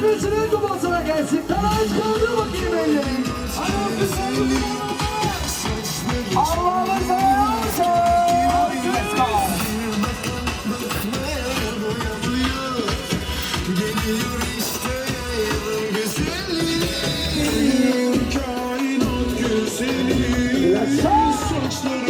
Sıra sıra dumasına gelsin. Tanaj kaldı bakayım ellerini. Anam güzel. Şey Allah'ım Yaşa! Saçları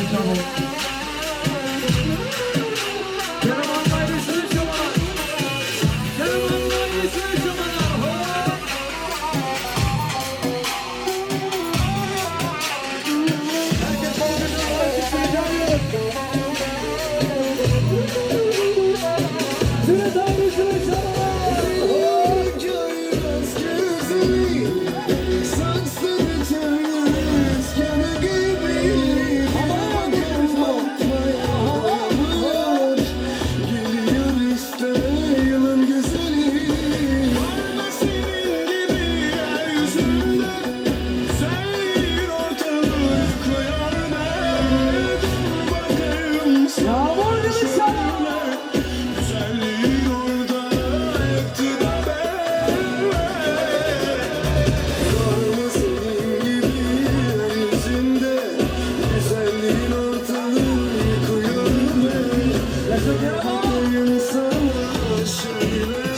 Yalan sana söyle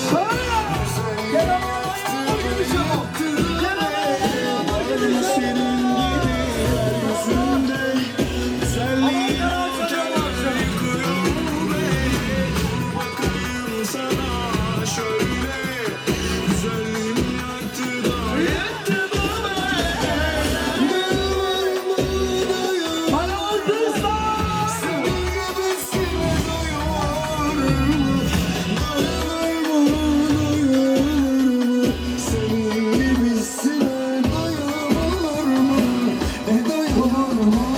amor.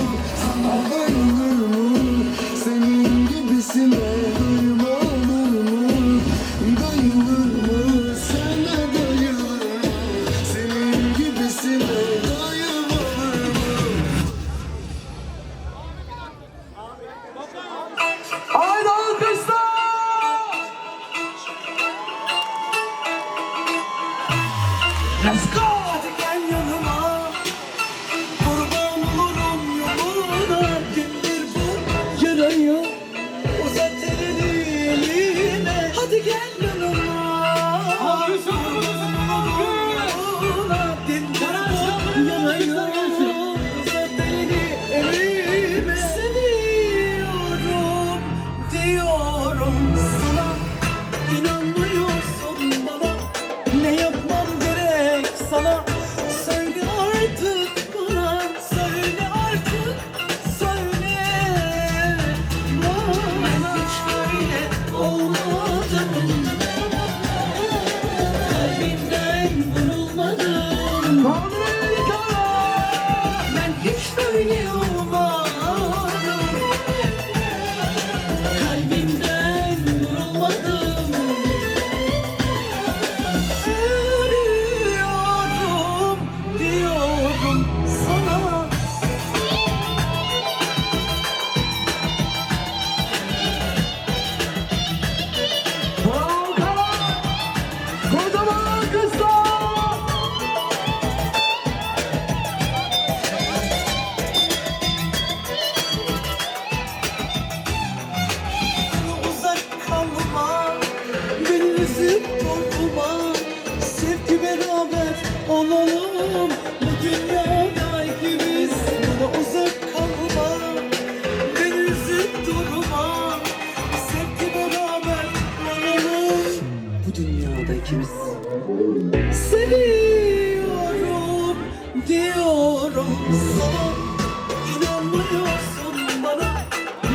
İnanmıyorsun bana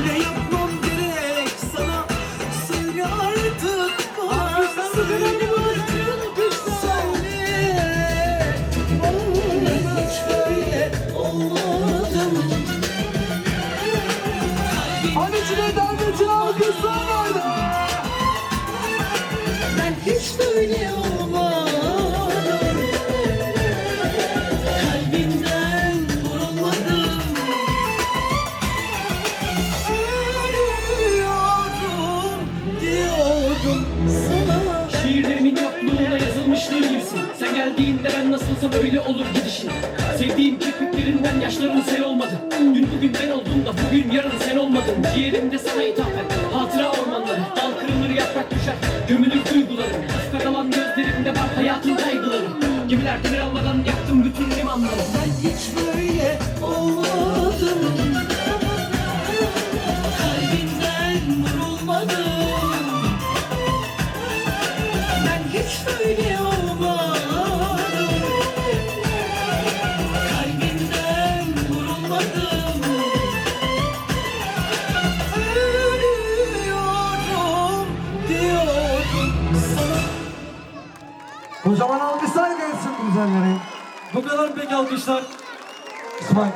Ne yapmam gerek sana Söyle artık bana Söyle Söyle Ben hiç böyle olmadım Hani Cüneyt Arkadaş'ın alkışlar vardı. Ben hiç böyle olmadım nasılsa böyle olur gidişin. Sevdiğim kirpiklerinden yaşların sel olmadı. Dün bugün ben oldum da bugün yarın sen olmadın. Ciğerimde sana ithafen hatıra ormanları Dal kırılır yaprak düşer. Gömülür duygularım. Ufka kalan gözlerimde var hayatın kaygıları. Gemiler demir almadan yaktım bütün limanları. Ben hiç böyle olmadım Kocaman alkışlar gelsin bu güzellere. Bu kadar pek alkışlar İsmail.